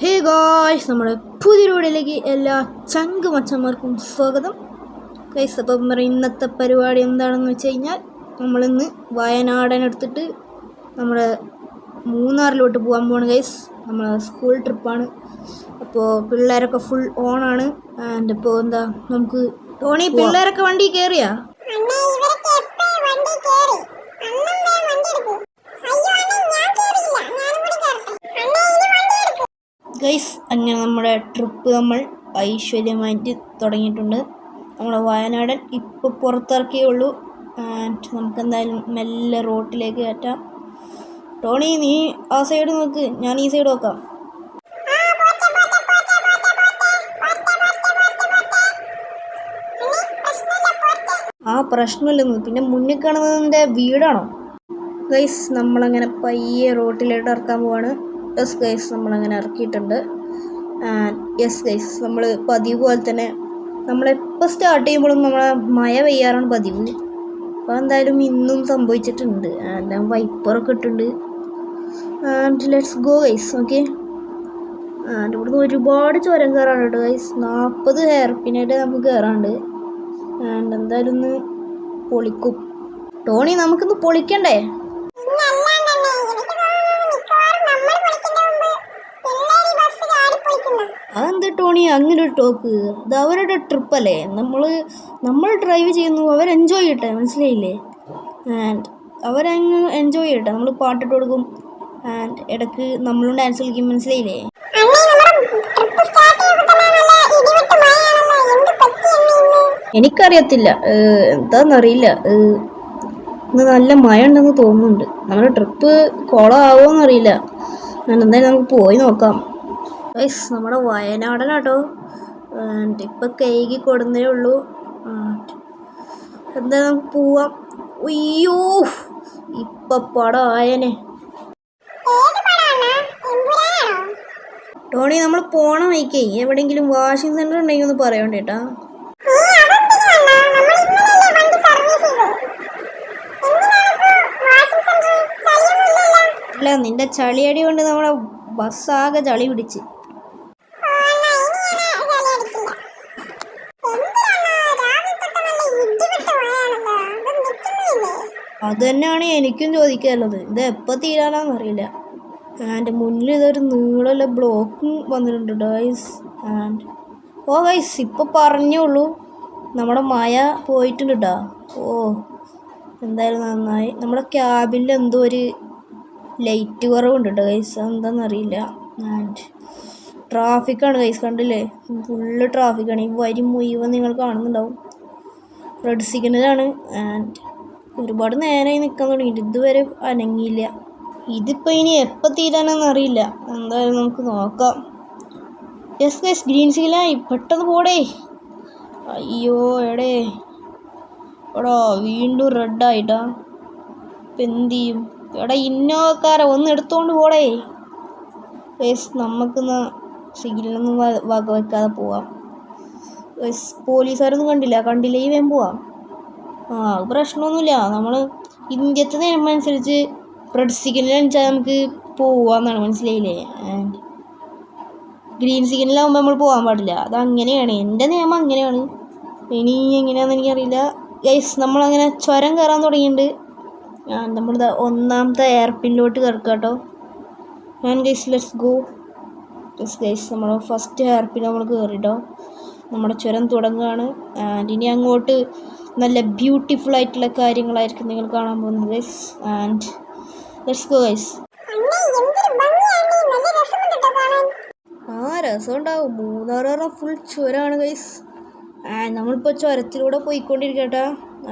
Guys നമ്മുടെ പുതിയ റോഡിലേക്ക് എല്ലാ ചങ്ക് മച്ചന്മാർക്കും സ്വാഗതം. ഗൈസ് അപ്പം പറയും ഇന്നത്തെ പരിപാടി എന്താണെന്ന് വെച്ച് കഴിഞ്ഞാൽ നമ്മളിന്ന് വയനാടൻ എടുത്തിട്ട് നമ്മുടെ മൂന്നാറിലോട്ട് പോകാൻ പോവാണ് ഗൈസ് നമ്മളെ സ്കൂൾ ട്രിപ്പാണ് അപ്പോൾ പിള്ളേരൊക്കെ ഫുൾ ഓണാണ് ആൻഡ് ഇപ്പോൾ എന്താ നമുക്ക് ടോണി പിള്ളേരൊക്കെ വണ്ടി കയറിയാ അണ്ണേ ഇവരൊക്കെ എപ്പോഴേ വണ്ടി കേറി അണ്ണൻ വേഗം വണ്ടി എടുക്കൂ അയ്യോ അണ്ണേ ഞാൻ കേറിയില്ല ഞാനും കൂടി കയറട്ടെ അണ്ണേ ഇനി വണ്ടി എടുക്കൂ ഗൈസ് അങ്ങനെ നമ്മുടെ ട്രിപ്പ് നമ്മൾ ഐശ്വര്യമായിട്ട് തുടങ്ങിയിട്ടുണ്ട്. നമ്മുടെ വയനാടൻ ഇപ്പോൾ പുറത്തിറക്കിയേ ഉള്ളൂ. ആൻഡ് നമുക്കെന്തായാലും മെല്ലെ റോട്ടിലേക്ക് കയറ്റാം. ടോണി നീ ആ സൈഡ് നോക്ക്. ഞാൻ ഈ സൈഡ് നോക്കാം. ആ പ്രശ്നമില്ലെന്ന് പിന്നെ മുന്നിൽ കാണുന്നതിന്റെ വീടാണോ? ഗൈസ് നമ്മളങ്ങനെ പയ്യെ റോട്ടിലോട്ട് ഇറക്കാൻ പോവാണ്. യെസ് ഗൈസ് നമ്മളങ്ങനെ ഇറക്കിയിട്ടുണ്ട്. യെസ് ഗൈസ് നമ്മൾ പതിവ് പോലെ തന്നെ നമ്മളെപ്പോൾ സ്റ്റാർട്ട് ചെയ്യുമ്പോഴും നമ്മളെ മഴ പെയ്യാറാണ് പതിവ്. അപ്പോൾ എന്തായാലും ഇന്നും സംഭവിച്ചിട്ടുണ്ട്. എല്ലാം വൈപ്പറൊക്കെ ഇട്ടുണ്ട് and let's go guys okay and ഇവിടുന്ന് ഒരുപാട് ചുരം കയറാനുണ്ട് ഗൈസ് നാൽപ്പത് ഹെയർ പിന്നായിട്ട് നമുക്ക് കയറാണ്ട് ആൻഡ് എന്തായാലും ഒന്ന് പൊളിക്കും. ടോണി നമുക്കിന്ന് പൊളിക്കണ്ടേ? അതെന്ത് ടോണി? അങ്ങനെ ഒരു ടോക്ക്. അത് അവരുടെ ട്രിപ്പല്ലേ നമ്മൾ നമ്മൾ ഡ്രൈവ് ചെയ്യുന്നു അവർ എൻജോയ് ചെയ്യട്ടെ മനസ്സിലായില്ലേ? ആൻഡ് അവരങ്ങ് എൻജോയ് ചെയ്യട്ടെ. നമ്മൾ പാട്ടിട്ട് കൊടുക്കും. ആൻഡ് ഇടയ്ക്ക് നമ്മളും ഡാൻസ് കളിക്കും മനസ്സിലായില്ലേ? എനിക്കറിയത്തില്ല. എന്താണെന്നറിയില്ല ഇന്ന് നല്ല മഴ ഉണ്ടെന്ന് തോന്നുന്നുണ്ട്. നമ്മുടെ ട്രിപ്പ് കുളമാവുമെന്നറിയില്ല ഞാൻ എന്തായാലും നമുക്ക് പോയി നോക്കാം. ഗൈസ് നമ്മുടെ വയനാടൻ കേട്ടോ ഇപ്പം കൈകി കൊടുന്നേ ഉള്ളൂ. എന്താ നമുക്ക് പോവാം. അയ്യോ ഇപ്പൊ പടം ആയനെ ടോണി നമ്മൾ പോണ വഴിക്കേ എവിടെങ്കിലും വാഷിംഗ് സെന്റർ ഉണ്ടെങ്കിൽ ഒന്ന് പറയണ്ടേട്ടാ. അല്ല നിന്റെ ചളിയടി കൊണ്ട് നമ്മളെ ബസ്സാകെ ചളി പിടിച്ച് ഓ അണ്ണാ, ഇനി ഞാൻ ചളി അടിക്കില്ല. എന്തിനാണ്ണാ? രാവിലെ തൊട്ട് നല്ല ഇടിവെട്ട് മഴയാണല്ലോ. ഇത് നിൽക്കുന്നുമില്ലേ? അത് തന്നെയാണ് എനിക്കും ചോദിക്കാനുള്ളത്. ഇത് എപ്പോൾ തീരാനാണെന്നറിയില്ല ആൻഡ് മുന്നിൽ ഇതൊരു നീളമുള്ള ബ്ലോക്കും വന്നിട്ടുണ്ട് ഗൈസ് ആൻഡ് ഓ ഗൈസ് ഇപ്പോൾ പറഞ്ഞോളൂ നമ്മുടെ മായ പോയിട്ടുണ്ട് കേട്ടോ ഓ എന്തായാലും നന്നായി. നമ്മുടെ ക്യാബിൽ എന്തോ ഒരു ലൈറ്റ് കുറവുണ്ട് കേട്ടോ എന്താണെന്നറിയില്ല ആൻഡ് ട്രാഫിക്കാണ് ഗൈസ് കണ്ടില്ലേ? ഫുള്ള് ട്രാഫിക്കാണ് ഈ വരി മുഴുവൻ നിങ്ങൾ കാണുന്നുണ്ടാവും. റെഡ് സിഗ്നലാണ് ആൻഡ് ഒരുപാട് നേരമായി നിൽക്കാൻ തുടങ്ങിയിട്ട് ഇതുവരെ അനങ്ങിയില്ല. ഇതിപ്പോൾ ഇനി എപ്പോൾ തീരാനാണെന്ന് അറിയില്ല. എന്തായാലും നമുക്ക് നോക്കാം. യെസ് ഗൈസ് ഗ്രീൻ സീലായി പെട്ടെന്ന് പോടേ. അയ്യോ എടേ. എടോ വീണ്ടും റെഡായിട്ടാ ഇപ്പം എന്ത് ചെയ്യും? എടാ ഇന്നോവക്കാരെ ഒന്ന് എടുത്തോണ്ട് പോടേ. യെസ് നമുക്കിന്ന് സിഗ്നലൊന്നും വ- വക വെക്കാതെ പോവാം. യെസ് പോലീസുകാരൊന്നും കണ്ടില്ല. കണ്ടില്ലേ വേഗം പോവാം. ആ അത് പ്രശ്നമൊന്നുമില്ല. നമ്മൾ ഇന്ത്യത്തെ നിയമം അനുസരിച്ച് റെഡ് നമുക്ക് പോവാന്നാണ് മനസ്സിലായില്ലേ? ഗ്രീൻ സിഗ്നലാകുമ്പോൾ നമ്മൾ പോകാൻ പാടില്ല. അത് അങ്ങനെയാണ് എന്റെ നിയമം അങ്ങനെയാണ്. ഇനി എങ്ങനെയാണെന്ന് എനിക്കറിയില്ല. ഗൈസ് നമ്മളങ്ങനെ ചുരം കയറാൻ തുടങ്ങിയിട്ടുണ്ട്. നമ്മളിത് ഒന്നാമത്തെ എയർപിന്നിലോട്ട് കയറുക കേട്ടോ. ഞാൻ guys let's go yes guys നമ്മൾ ഫസ്റ്റ് എയർപിൻ നമ്മൾ കയറിട്ടോ നമ്മുടെ ചുരം തുടങ്ങുകയാണ്. ആൻഡ് ഇനി അങ്ങോട്ട് നല്ല ബ്യൂട്ടിഫുൾ ആയിട്ടുള്ള കാര്യങ്ങളായിരിക്കും നിങ്ങൾ കാണാൻ പോകുന്നത് ആൻഡ് ലെറ്റ്സ് ഗോ ഗൈസ് ആ രസം ഉണ്ടാവും മൂന്നാറ് ഫുൾ ചുരമാണ് ഗൈസ് ആൻഡ് നമ്മളിപ്പോൾ ചുരത്തിലൂടെ പോയിക്കൊണ്ടിരിക്കട്ടെ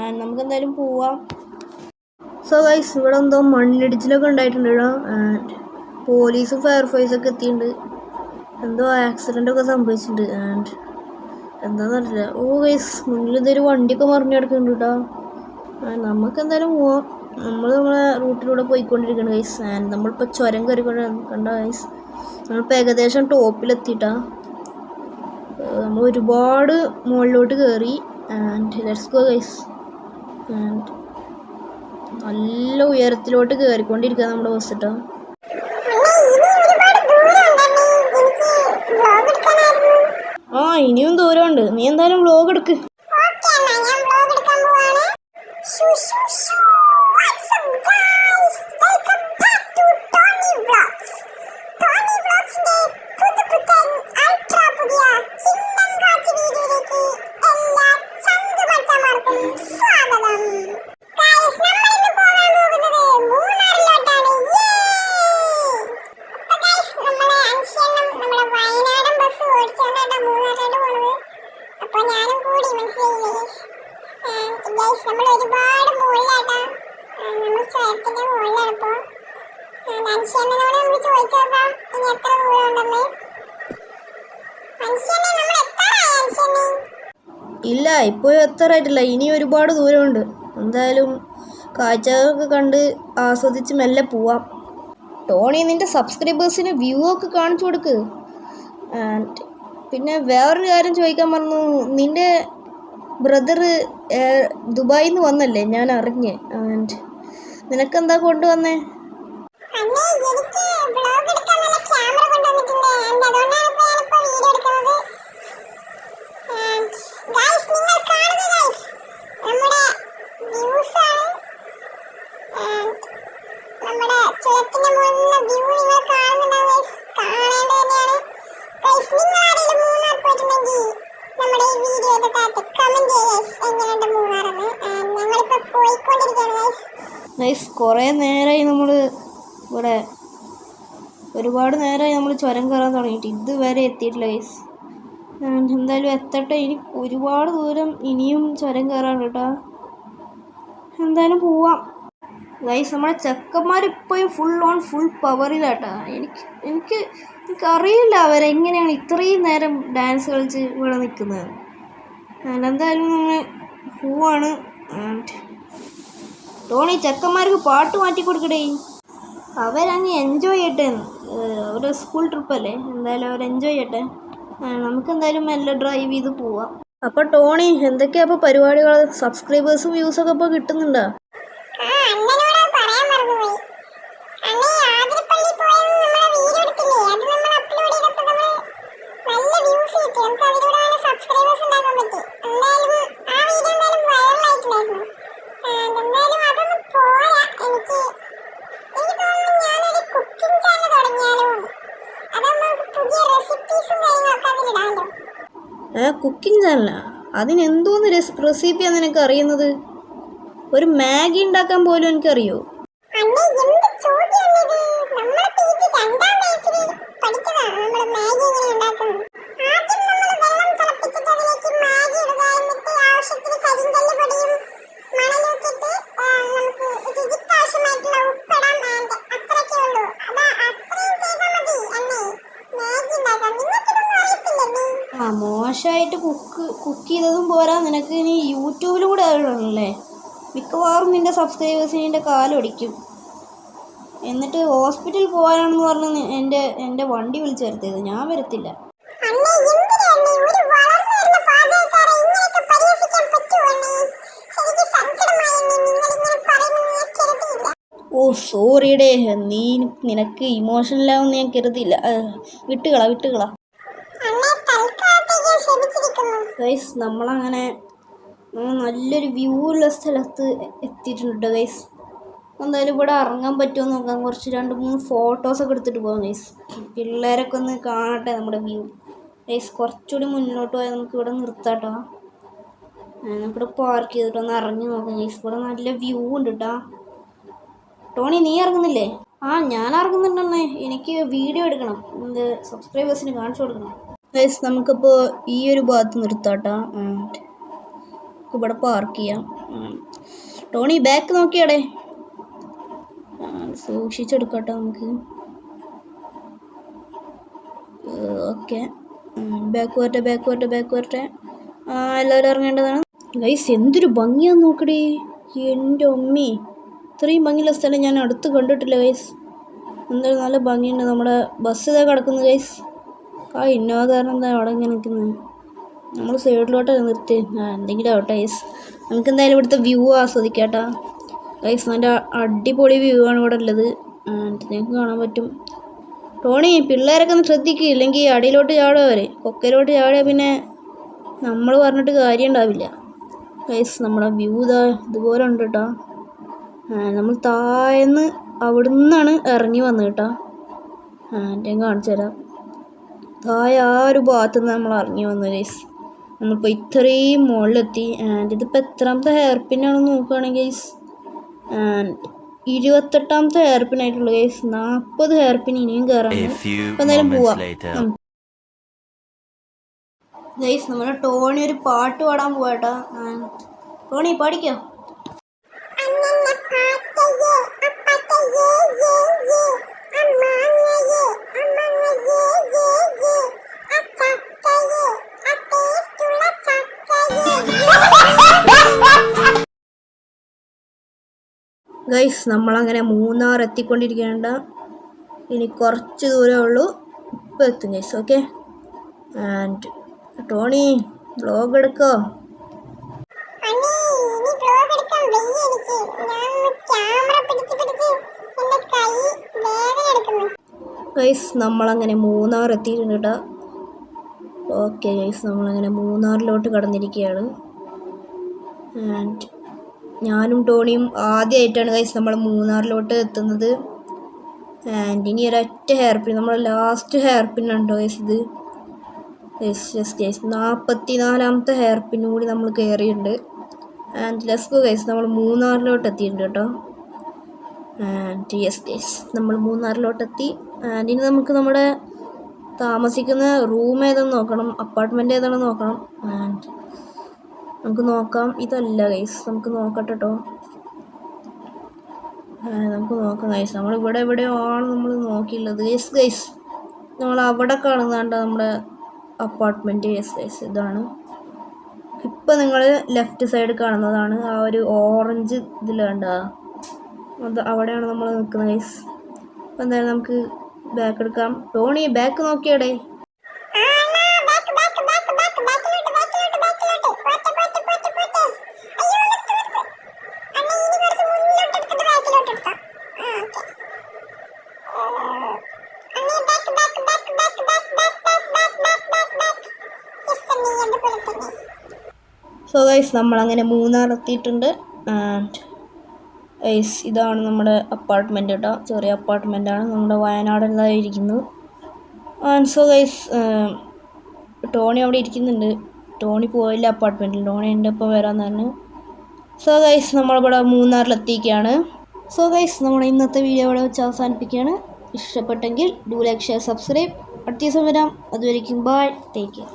ആൻഡ് നമുക്ക് എന്തായാലും പോവാം. സോ ഗൈസ് ഇവിടെ എന്തോ മണ്ണിടിച്ചിലൊക്കെ ഉണ്ടായിട്ടുണ്ട് കേട്ടോ ആൻഡ് പോലീസും ഫയർഫോഴ്സൊക്കെ എത്തിയിട്ടുണ്ട്. എന്തോ ആക്സിഡന്റ് ഒക്കെ സംഭവിച്ചിട്ടുണ്ട്. ആൻഡ് എന്താണെന്നറിയില്ല ഓ ഗൈസ് മുന്നിൽ ഇതൊരു വണ്ടിയൊക്കെ മറിഞ്ഞു കിടക്കുന്നുണ്ട് കേട്ടോ നമുക്ക് എന്തായാലും പോവാം. നമ്മൾ നമ്മളെ റൂട്ടിലൂടെ പോയിക്കൊണ്ടിരിക്കണം ഗൈസ് ആൻഡ് നമ്മളിപ്പോൾ ചുരം കയറിക്കൊണ്ട് കണ്ട ഗൈസ് നമ്മളിപ്പോൾ ഏകദേശം ടോപ്പിലെത്തിയിട്ടാ. നമ്മൾ ഒരുപാട് മുകളിലോട്ട് കയറി and let's go guys and നല്ല ഉയരത്തിലോട്ട് കയറിക്കൊണ്ടിരിക്കുക നമ്മുടെ ബസ് കേട്ടോ ആ ഇനിയും ദൂരമുണ്ട്. നീ എന്തായാലും വ്ലോഗ് എടുക്ക്. നമ്മൾ ഒരുപാട് നമ്മൾ എത്ര മനുഷ്യനെ നമ്മൾ ഇല്ല ഇനി ഒരുപാട് ദൂരമുണ്ട്. എന്തായാലും കാഴ്ചകളൊക്കെ കണ്ട് ആസ്വദിച്ച് മെല്ലെ പോവാം. ടോണി നിന്റെ സബ്സ്ക്രൈബേഴ്സിന് വ്യൂ ഒക്കെ കാണിച്ചു കൊടുക്ക്. ആൻഡ് പിന്നെ വേറൊരു കാര്യം ചോദിക്കാൻ പറഞ്ഞു നിന്റെ ബ്രദർ ദുബായിന്ന് വന്നല്ലേ? ഞാൻ അറിഞ്ഞ്. ആൻഡ് നിനക്കെന്താ കൊണ്ടുവന്നേ? നൈസ് കുറേ നേരമായി നമ്മൾ ഇവിടെ ഒരുപാട് നേരമായി നമ്മൾ ചുരം കയറാൻ തുടങ്ങിയിട്ട് ഇതുവരെ എത്തിയിട്ടില്ല ഗൈസ് എന്തായാലും എത്തട്ടെ. ഇനി ഒരുപാട് ദൂരം ഇനിയും ചുരം കയറാൻ കേട്ടോ. എന്തായാലും പോവാം. ഗൈസ് നമ്മുടെ ചെക്കന്മാർ ഇപ്പോഴും ഫുൾ ഓൺ ഫുൾ പവറിലാട്ടാ എനിക്ക് എനിക്ക് എനിക്കറിയില്ല അവരെങ്ങനെയാണ് ഇത്രയും നേരം ഡാൻസ് കളിച്ച് ഇവിടെ നിൽക്കുന്നത്. എന്തായാലും നമ്മൾ പോവാണ്. ആൻഡ് ടോണി ചെക്കന്മാർക്ക് പാട്ട് മാറ്റി കൊടുക്കടേ അവരങ്ങ് എൻജോയ് ചെയ്യട്ടെ ഒരു സ്കൂൾ ട്രിപ്പല്ലേ എന്തായാലും അവർ എൻജോയ് ചെയ്യട്ടെ നമുക്ക് എന്തായാലും മെല്ലെ ഡ്രൈവ് ചെയ്ത് പോവാം അപ്പോൾ ടോണി എന്തൊക്കെയാ അപ്പോൾ പരിപാടികൾ സബ്സ്ക്രൈബേഴ്സും വ്യൂസൊക്കെ ഇപ്പോൾ കിട്ടുന്നുണ്ടോ ആ, അണ്ണനോട് അത് പറയാൻ മറന്നുപോയി. അണ്ണേ, ആതിരപ്പള്ളി പോയത് നമ്മളെ വീഡിയോ എടുത്തില്ലേ? അത് നമ്മൾ upload ചെയ്തപ്പോ നമ്മൾ നല്ല views കിട്ടി. നമുക്ക് അതിലൂടെ നല്ല subscribers ഉണ്ടാക്കാൻ പറ്റി. എന്തായാലും ആ വീഡിയോ എന്തായാലും viral എനിക്ക് എനിക്ക് തോന്നുന്നു ഞാനൊരു തുടങ്ങിയാലോ. അതാവുമ്പോ നമുക്ക് പുതിയ കാര്യങ്ങളൊക്കെ. ഏ കുക്കിംഗ് ചാനലാ അതിനെന്തോന്ന് റെസിപ്പിയാ നിനക്ക് അറിയുന്നത് ഒരു മാഗി ഉണ്ടാക്കാൻ പോലും എനിക്കറിയോ പഠിച്ചതാണ് നമ്മൾ മാഗി എങ്ങനെ ഉണ്ടാക്കുന്നത്. മോശമായിട്ട് കുക്ക് കുക്ക് ചെയ്തതും പോരാ. നിനക്ക് ഇനി യൂട്യൂബിലൂടെ ഇടണല്ലേ മിക്കവാറും നിന്റെ സബ്സ്ക്രൈബേഴ്സിന് എന്റെ കാലൊടിക്കും എന്നിട്ട് ഹോസ്പിറ്റൽ പോകാനാണെന്ന് പറഞ്ഞ് എന്റെ എന്റെ വണ്ടി വിളിച്ചു വരുത്തിയത്. ഞാൻ വരത്തില്ല. ഓ സോറിയുടെ നീ നിനക്ക് ഇമോഷണലാവുമെന്ന് ഞാൻ കരുതിയില്ല. വിട്ടുകള വിട്ടുകള. ഗൈസ് നമ്മളങ്ങനെ നല്ലൊരു വ്യൂ ഉള്ള സ്ഥലത്ത് എത്തിയിട്ടുണ്ട് ഗൈസ് എന്തായാലും ഇവിടെ ഇറങ്ങാൻ പറ്റുമോ നോക്കാം. കുറച്ച് രണ്ട് മൂന്ന് ഫോട്ടോസൊക്കെ എടുത്തിട്ട് പോകാം ഗൈസ് പിള്ളേരൊക്കെ ഒന്ന് കാണട്ടെ നമ്മുടെ വ്യൂ ഗൈസ് കുറച്ചുകൂടി മുന്നോട്ട് പോയാൽ നമുക്ക് ഇവിടെ നിർത്താട്ടോ. നമുക്കിവിടെ പാർക്ക് ചെയ്തിട്ട് ഒന്ന് ഇറങ്ങി നോക്കാം ഗൈസ് ഇവിടെ നല്ല വ്യൂ ഉണ്ട് കേട്ടോ ടോണി നീ ഇറങ്ങുന്നില്ലേ? ആ ഞാൻ ഇറങ്ങുന്നുണ്ടെന്നേ. എനിക്ക് വീഡിയോ എടുക്കണം. എന്ത് സബ്സ്ക്രൈബേഴ്സിന് കാണിച്ചു കൊടുക്കണം. ഗൈസ് നമുക്കിപ്പോൾ ഈ ഒരു ഭാഗത്ത് നിർത്താട്ടോ. ഇവിടെ പാർക്ക് ചെയ്യാം. ടോണി ബാക്ക് നോക്കിയാടേ. സൂക്ഷിച്ചെടുക്കട്ടെ നമുക്ക്. ഓക്കെ ബാക്ക് വരട്ടെ ബാക്ക് വരട്ടെ ബാക്ക് വരട്ടെ. എല്ലാവരും ഇറങ്ങേണ്ടതാണ്. ഗൈസ് എന്തൊരു ഭംഗിയാന്ന് നോക്കടി. എന്റെ ഉമ്മി. ഇത്രയും ഭംഗിയുള്ള സ്ഥലം ഞാൻ അടുത്ത് കണ്ടിട്ടില്ല ഗൈസ് എന്തായാലും നല്ല ഭംഗിയുണ്ട് നമ്മുടെ ബസ് ഇതാ കിടക്കുന്നു ഗൈസ് ആ ഇന്നോവ എന്താ അവിടെ ഇങ്ങനെ നിൽക്കുന്നത്? നമ്മൾ സൈഡിലോട്ട് നിർത്തി. ആ എന്തെങ്കിലും ആവട്ടെ ഗൈസ് നമുക്ക് എന്തായാലും ഇവിടുത്തെ വ്യൂ ആസ്വദിക്കാം കേട്ടോ ഗൈസ് നല്ല അടിപൊളി വ്യൂ ആണ് ഇവിടെ ഉള്ളത്. നിങ്ങൾക്ക് കാണാൻ പറ്റും. ടോണി പിള്ളേരൊക്കെ ഒന്ന് ശ്രദ്ധിക്കുക ഇല്ലെങ്കിൽ അടിയിലോട്ട് ചാടുക അവർ കൊക്കയിലോട്ട് ചാടുക പിന്നെ നമ്മൾ പറഞ്ഞിട്ട് കാര്യം ഉണ്ടാവില്ല. ഗൈസ് നമ്മുടെ വ്യൂ ഇതാ ഇതുപോലെ ഉണ്ട് കേട്ടോ. നമ്മൾ താഴ്ന്ന് അവിടെ നിന്നാണ് ഇറങ്ങി വന്നത് കേട്ടോ. ആന്റെ കാണിച്ചു തരാം. താഴെ ആ ഒരു ഭാഗത്ത് നിന്ന് നമ്മൾ ഇറങ്ങി വന്നു ഗൈസ് നമ്മളിപ്പോൾ ഇത്രയും മുകളിലെത്തി ആൻഡ് ഇതിപ്പോൾ എത്രാമത്തെ ഹെയർ പിന്നാണെന്ന് നോക്കുകയാണെങ്കിൽ ഗൈസ് ആൻഡ് ഇരുപത്തെട്ടാമത്തെ ഹെയർ പിൻ ആയിട്ടുള്ളൂ ഗൈസ് നാൽപ്പത് ഹെയർ പിൻ ഇനിയും കയറാം കയറാണ് few അപ്പം എന്തായാലും പോവാം. ഗൈസ് നമ്മുടെ ടോണി ഒരു പാട്ട് പാടാൻ പോവാട്ടാ ടോണി പാടിക്കോ? അന്നന്ന പാട്ടയേ അപ്പട്ടയേ യേ ഗൈസ് നമ്മളങ്ങനെ മൂന്നാർ എത്തിക്കൊണ്ടിരിക്കേണ്ട. ഇനി കുറച്ച് ദൂരമേ ഉള്ളൂ. ഇപ്പം എത്തും guys okay and Tony blog എടുക്കോ? Guys നമ്മളങ്ങനെ മൂന്നാർ എത്തിയിട്ടുണ്ട് കേട്ടോ. ഓക്കെ ഗൈസ് നമ്മളങ്ങനെ മൂന്നാറിലോട്ട് കടന്നിരിക്കുകയാണ്. ആൻഡ് ഞാനും ടോണിയും ആദ്യമായിട്ടാണ് ഗൈസ് നമ്മൾ മൂന്നാറിലോട്ട് എത്തുന്നത്. ആൻഡ് ഇനി ഒരൊറ്റ ഹെയർ പിൻ നമ്മുടെ ലാസ്റ്റ് ഹെയർ പിൻ ഉണ്ടോ ഗൈസ് ഇത്. യെസ് യെസ് ഗൈസ് നാൽപ്പത്തി നാലാമത്തെ ഹെയർ പിൻ കൂടി നമ്മൾ കയറിയിട്ടുണ്ട് ആൻഡ് ലെസ്കോ ഗൈസ് നമ്മൾ മൂന്നാറിലോട്ട് എത്തിയിട്ടുണ്ട് കേട്ടോ. ആൻഡ് യെസ് ഗൈസ് നമ്മൾ മൂന്നാറിലോട്ട് എത്തി ആൻഡ് ഇനി നമുക്ക് നമ്മുടെ താമസിക്കുന്ന റൂം ഏതെന്ന് നോക്കണം അപ്പാർട്ട്മെന്റ് ഏതാണെന്ന് നോക്കണം. ആൻഡ് നമുക്ക് നോക്കാം. ഇതല്ല ഗൈസ് നമുക്ക് നോക്കട്ടെ കേട്ടോ നമുക്ക് നോക്കാം ഗൈസ് നമ്മൾ ഇവിടെ എവിടെയോ ആണ് നമ്മൾ നോക്കിയുള്ളത്? യെസ് ഗൈസ് നമ്മൾ അവിടെ കാണുന്നതാണ്ട് നമ്മുടെ അപ്പാർട്ട്മെന്റ് യെസ് ഗൈസ് ഇതാണ്. ഇപ്പം നിങ്ങൾ ലെഫ്റ്റ് സൈഡ് കാണുന്നതാണ്. ആ ഒരു ഓറഞ്ച് ഇതിൽ കണ്ട അത് അവിടെയാണ് നമ്മൾ നിൽക്കുന്നത് ഗൈസ് അപ്പം എന്തായാലും നമുക്ക് ബാക്ക് എടുക്കാം. ടോണി ബാക്ക് നോക്കിയടേ. സോ ഗൈസ് നമ്മളങ്ങനെ മൂന്നാർ എത്തിയിട്ടുണ്ട്. ആൻഡ് ഗൈസ് ഇതാണ് നമ്മുടെ അപ്പാർട്ട്മെന്റ് കേട്ടോ ചെറിയ അപ്പാർട്ട്മെന്റാണ് നമ്മുടെ വയനാടിലായിരിക്കുന്നു ആൻഡ് സോ ഗൈസ് ടോണി അവിടെ ഇരിക്കുന്നുണ്ട്. ടോണി പോയില്ല അപ്പാർട്ട്മെന്റിൽ ടോണി എന്റെ ഒപ്പം വരാമെന്ന് പറഞ്ഞു. സോ ഗൈസ് നമ്മളിവിടെ മൂന്നാറിലെത്തിയിരിക്കുകയാണ്. സോ ഗൈസ് നമ്മുടെ ഇന്നത്തെ വീഡിയോ ഇവിടെ വെച്ച് അവസാനിപ്പിക്കുകയാണ്. ഇഷ്ടപ്പെട്ടെങ്കിൽ ഡു ലൈക്ക് ഷെയർ സബ്സ്ക്രൈബ് അടുത്ത ദിവസം വരാം. അതുവരേക്കും ബൈ ടേക്ക് കെയർ